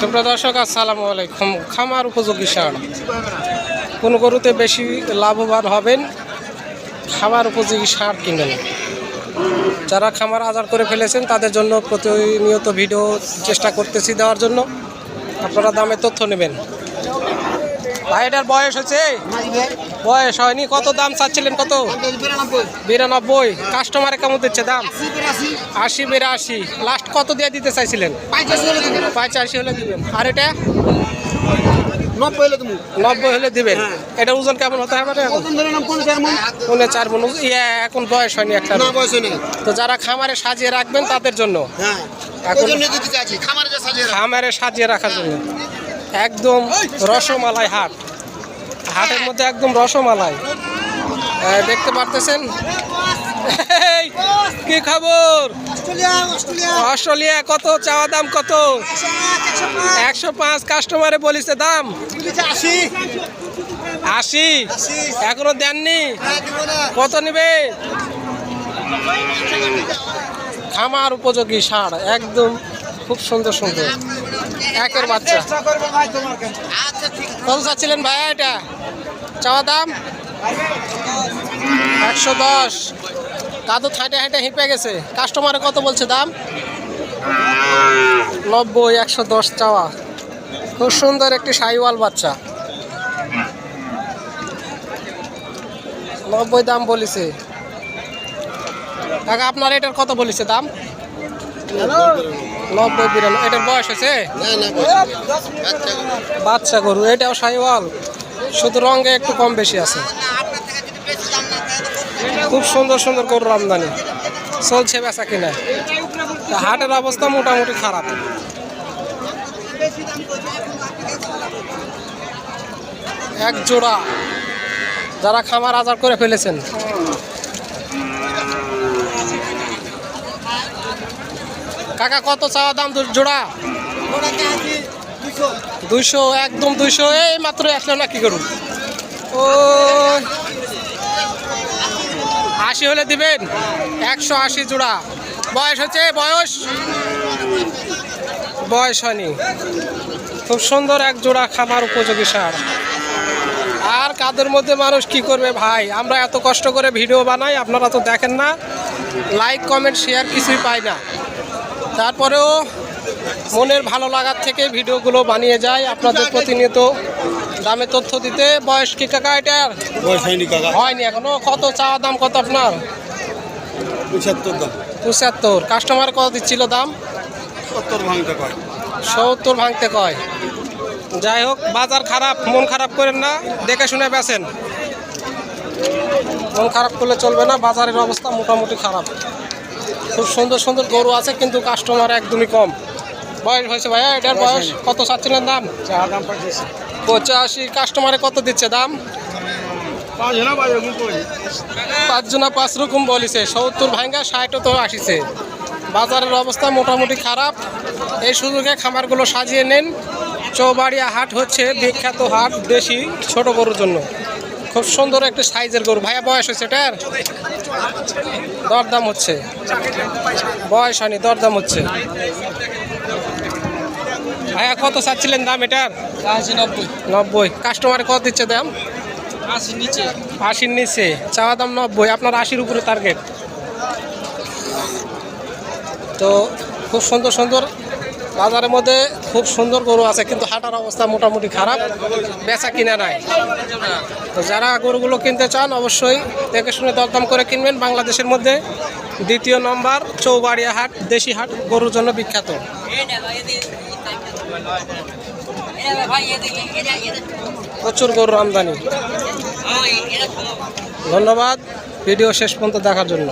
সুপ্রিয় দর্শক, আসসালামু আলাইকুম। খামার উপযোগী সার। কোন গরুতে বেশি লাভবান হবেন? খামার উপযোগী সার কিনেন। যারা খামার আজার করে ফেলেছেন, তাদের জন্য প্রতিনিয়ত ভিডিও চেষ্টা করতেছি দেওয়ার জন্য। আপনারা দামে তথ্য নেবেন। ভাই বয়স হচ্ছে? বয়স হয়নি। কত দাম চাচ্ছিলেন কত? বিরানব্বই। কাস্টমারে কেমন দিচ্ছে দাম? আশি বিরাশি। লাস্ট কত দিয়ে দিতে চাইছিলেন? পঁচাশি হলে দিবেন। আর এটা? নব্বই হলে দিবেন। এটা ওজন কেমন হতে হবে পৌনে চার মন ইয়ে এখন বয়স হয়নি একটা। তো যারা খামারে সাজিয়ে রাখবেন তাদের জন্য। এখন খামারে সাজিয়ে রাখার জন্য। একদম রসমালাই হাট। হাটের মধ্যে একদম রসমালাই। দেখতে পারতেছেন? কি খবর? অস্ট্রেলিয়া কত? চাওয়া দাম কত? একশো পাঁচ কাস্টমারে বলিছে দাম। আশি। এখনও দেননি? কত নিবে? খামার উপযোগী সার একদম খুব সুন্দর সুন্দর। একের বাচ্চা। কত চাচ্ছিলেন ভাইয়া এটা? চাওয়া দাম? একশো দশ। কাদু হাঁটে হাঁটে হিপে গেছে। কাস্টমারে কত বলছে দাম? নব্বই একশো দশ চাওয়া। খুব সুন্দর একটি সাইওয়াল বাচ্চা। নব্বই দাম বলেছে। কাকা আপনার এটার কত বলেছে দাম? নব্বই বিরানব্বই। এটার বয়স হয়েছে? বাচ্চা গরু এটাও সাইওয়াল। শুধু রঙে একটু কম বেশি আছে। খুব সুন্দর সুন্দর গরুর আমদানি। চলছে বেচা কিনা। হাটের অবস্থা মোটামুটি খারাপ। এক জোড়া। যারা খামার আজার করে ফেলেছেন। কাকা, কত চাওয়া দাম জোড়া? দুইশো, একদম দুইশো, এই মাত্র আসলো না কি করুন। ও আশি হলে দিবেন, একশো আশি জোড়া। বয়স হচ্ছে, বয়স? বয়স হয়নি। খুব সুন্দর এক জোড়া খামার উপযোগী সার। আর কাদের মধ্যে মানুষ কি করবে ভাই? আমরা এত কষ্ট করে ভিডিও বানাই, আপনারা তো দেখেন না। লাইক কমেন্ট শেয়ার কিছুই পাই না। তারপরেও মনের ভালো লাগার থেকে ভিডিওগুলো বানিয়ে যায়। আপনাদের প্রতিনিয়ত দামে তথ্য দিতে। বয়স কি কাকা এটার হয়নি এখনও। কত চাওয়া দাম কত আপনার? পঁচাত্তর কাস্টমার কত দিচ্ছিল দাম? সত্তর ভাঙতে কয়। যাই হোক বাজার খারাপ মন খারাপ করেন না। দেখে শুনে বেছেন মন খারাপ করলে চলবে না। বাজারের অবস্থা মোটামুটি খারাপ। খুব সুন্দর সুন্দর গরু আছে কিন্তু কাস্টমার একদমই কম। বয়স হয়েছে ভাইয়া এটার বয়স কত চাচ্ছিলেন দাম? পঁচাশি কাস্টমারে কত দিচ্ছে দাম? পাঁচজনা পাঁচ রকম বলিছে সত্তর ভাঙ্গা ষাটও তো আসিছে। বাজারের অবস্থা মোটামুটি খারাপ। এই সুযোগে খামারগুলো সাজিয়ে নেন। চৌবাড়িয়া হাট হচ্ছে বিখ্যাত হাট দেশি ছোট গরুর জন্য। খুব সুন্দর একটা সাইজের গরু। ভাইয়া বয়স হয়েছে এটার? দরদাম হচ্ছে। বয়স হয়নি দরদাম হচ্ছে। ভাইয়া কত চাচ্ছিলেন দাম এটার? আশি নব্বই। নব্বই। কাস্টমারে কত দিচ্ছে দাম? আশির নিচে। আশির নিচে। চাওয়া দাম নব্বই। আপনার আশির উপরে টার্গেট তো খুব সুন্দর সুন্দর। বাজারের মধ্যে খুব সুন্দর গরু আছে কিন্তু হাটার অবস্থা মোটামুটি খারাপ। বেচা কিনা নাই। তো যারা গরুগুলো কিনতে চান অবশ্যই দেখে শুনে দরদাম করে কিনবেন। বাংলাদেশের মধ্যে দ্বিতীয় নম্বর চৌবাড়িয়া হাট দেশি হাট গরুর জন্য বিখ্যাত। প্রচুর গরুর আমদানি। ধন্যবাদ। ভিডিও শেষ পর্যন্ত দেখার জন্য।